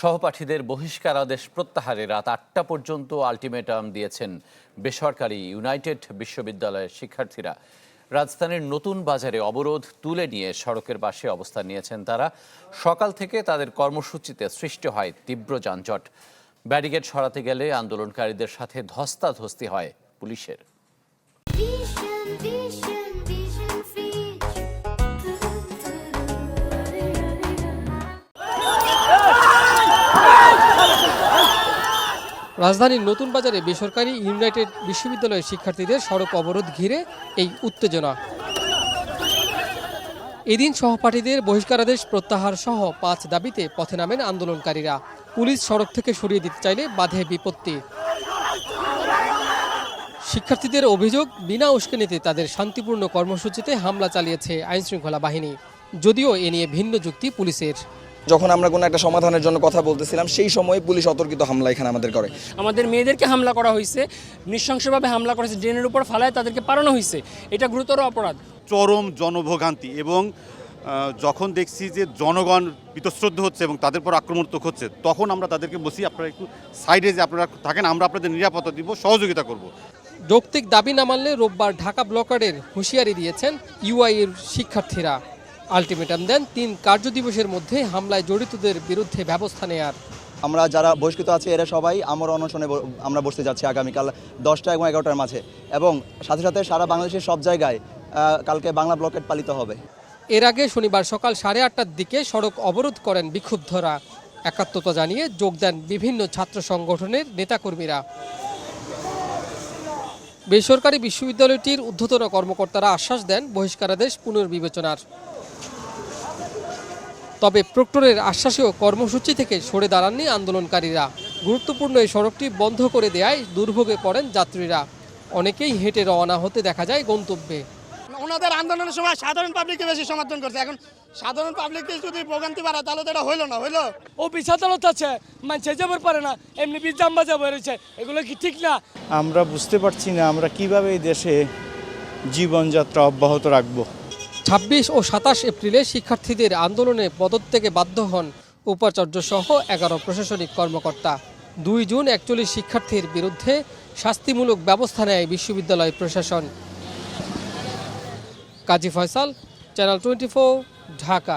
সহপাঠীদের বহিষ্কার আদেশ প্রত্যাহারে রাত আটটা পর্যন্ত আলটিমেটাম দিয়েছেন বেসরকারি ইউনাইটেড বিশ্ববিদ্যালয়ের শিক্ষার্থীরা। রাজধানীর নতুন বাজারে অবরোধ তুলে নিয়ে সড়কের পাশে অবস্থান নিয়েছেন তারা। সকাল থেকে তাদের কর্মসূচিতে সৃষ্টি হয় তীব্র যানজট। ব্যারিকেড সরাতে গেলে আন্দোলনকারীদের সাথে ধস্তাধস্তি হয় পুলিশের। রাজধানীর নতুন বাজারে বেসরকারি ইউনাইটেড বিশ্ববিদ্যালয়ের শিক্ষার্থীদের সড়ক অবরোধ ঘিরে এই উত্তেজনা। এদিন সহপাঠীদের বহিষ্কারাদেশ প্রত্যাহার সহ পাঁচ দাবিতে পথে নামেন আন্দোলনকারীরা। পুলিশ সড়ক থেকে সরিয়ে দিতে চাইলে বাধে বিপত্তি। শিক্ষার্থীদের অভিযোগ, বিনা উস্কানিতে তাদের শান্তিপূর্ণ কর্মসূচিতে হামলা চালিয়েছে আইনশৃঙ্খলা বাহিনী। যদিও এ নিয়ে ভিন্ন যুক্তি পুলিশের। যখন আমরা কোনো একটা সমাধানের জন্য কথা বলতেছিলাম সেই সময় পুলিশ অতর্কিত হামলা এখানে আমাদের করে। আমাদের মেয়েদেরকে হামলা করা হয়েছে নৃশংসভাবে হামলা করেছে ড্রেনের উপর ফালায় তাদেরকে পারানো হয়েছে। এটা গুরুতর অপরাধ। চরম জনভোগান্তি এবং যখন দেখছি যে জনগণ বিতশ্রদ্ধ হচ্ছে এবং তাদের পর আক্রমণাত্মক হচ্ছে তখন আমরা তাদেরকে বসি আপনারা একটু সাইডে যে আপনারা থাকেন আমরা আপনাদের নিরাপত্তা দিব সহযোগিতা করব। যৌক্তিক দাবি না মানলে রোববার ঢাকা ব্লকারের হুঁশিয়ারি দিয়েছেন ইউআইয়ের শিক্ষার্থীরা। আলটিমেটাম দেন তিন কার্যদিবসের মধ্যে হামলায় জড়িতদের বিরুদ্ধে ব্যবস্থা নেয়ার। আমরা যারা বহিষ্কৃত আছি এরা সবাই আমর অনশনে ব- আমরা বসতে যাচ্ছি আগামীকাল দশটা এবং এগারোটার মাঝে। এবং সাথে সাথে সারা বাংলাদেশের সব জায়গায় আহ, কালকে বাংলা ব্লকেট পালিত হবে। এর আগে শনিবার সকাল সাড়ে আটটার দিকে সড়ক অবরোধ করেন বিক্ষুব্ধরা। একাত্মতা জানিয়ে যোগ দেন বিভিন্ন ছাত্র সংগঠনের নেতাকর্মীরা। বেসরকারি বিশ্ববিদ্যালয়টির ঊর্ধ্বতন কর্মকর্তারা আশ্বাস দেন বহিষ্কারাদেশ পুনর্বিবেচনার। তবে প্রক্টরের আশ্বাসেও কর্মসূচি থেকে সরে দাঁড়াননি আন্দোলনকারীরা। গুরুত্বপূর্ণ এই সড়কটি বন্ধ করে দেয়ায় দুর্ভোগে পড়েন যাত্রীরা। অনেকেই হেঁটে রওনা হতে দেখা যায় গন্তব্যে। ওনাদের আন্দোলনের সময় সাধারণ পাবলিককে বেশি সমর্থন করছে। এখন সাধারণ পাবলিককে যদি ভোগান্তি বাড়ায় তাহলে তো এটা হইল না হইল? ও বিশ আদালত আছে মানুষ যাবার পারে না এমনি বিশ জাম্বা যাব রয়েছে এগুলো কি ঠিক না? আমরা বুঝতে পারছি না আমরা কীভাবে এই দেশে জীবনযাত্রা অব্যাহত রাখব? ছাব্বিশ ও সাতাশ এপ্রিলে শিক্ষার্থীদের আন্দোলনে পদত্যাগে বাধ্য হন উপাচার্য সহ এগারো প্রশাসনিক কর্মকর্তা। দুই জুন একচল্লিশ শিক্ষার্থীর বিরুদ্ধে শাস্তিমূলক ব্যবস্থা নেয় বিশ্ববিদ্যালয় প্রশাসন। Kazi Faisal, channel twenty Dhaka.